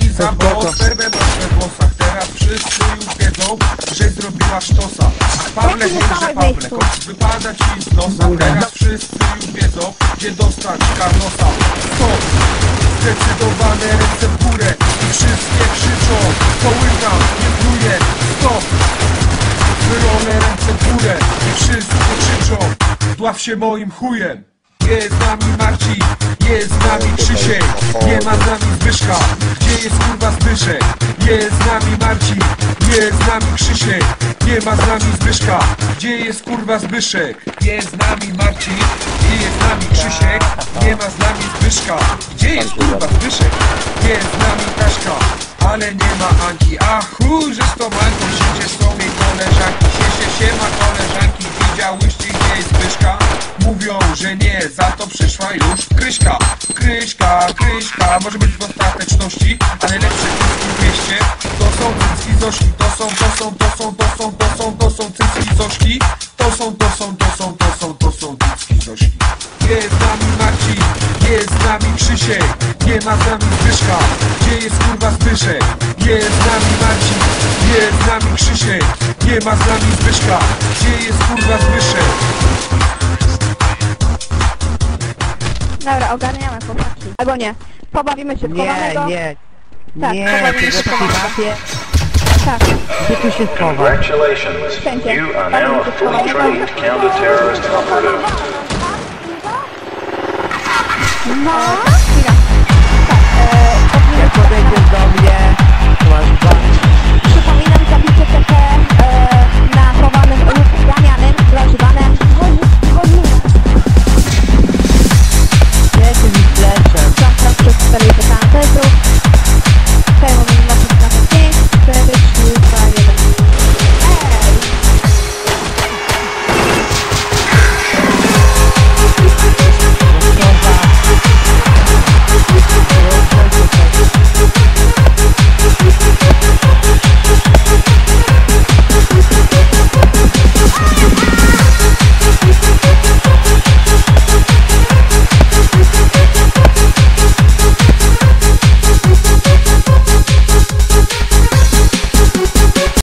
i za atmosferę we włosach. Teraz wszyscy już wiedzą, że zrobiła sztosa Pawle że Pawle, choć wypada ci z nosa. Teraz wszyscy już wiedzą, gdzie dostać karnosa Stop! Zdecydowane ręce w górę i wszystkie krzyczą Połykam, nie pluję, stop! Wyrole ręce w górę i wszyscy krzyczą Dław się moim chujem Jest z nami Marcin, jest z nami Krzysiek Nie ma z nami Zbyszka, gdzie jest kurwa Zbyszek? Jest z nami Marcin, jest z nami Krzysiek Nie ma z nami Zbyszka, gdzie jest kurwa Zbyszek? Jest z nami Marcin, gdzie jest z nami Krzysiek Nie ma z nami Zbyszka, gdzie jest kurwa Zbyszek? Jest z nami Kaśka, ale nie ma Anki A chuj, że z tą że nie, za to przyszła już Kryśka. Kryśka, Kryśka Może być w ostateczności Ale lepsze cycki w mieście. To są cycki Zośki To są, to są, to są, to są, to są, to są cycki Zośki. To są, to są, to są, to są, to są cycki Zośki. Jest z nami Marcin Jest z nami Krzysiek Nie ma z nami Zbyszka. Gdzie jest kurwa Zbyszek? Jest z nami Marcin Jest z nami Krzysiek Nie ma z nami Zbyszka. Gdzie jest kurwa Zbyszek? Dobra, ogarniamy chłopaki. Albo nie. Pobawimy się w Nie, chowanego. nie. Tak, Nie, się w takiej chowanego. mafie. Tak. Gdzie tu się schować? Congratulations. Wszędzie. You are now a fully trained counter-terrorist operative. No. Chwila. Tak, e,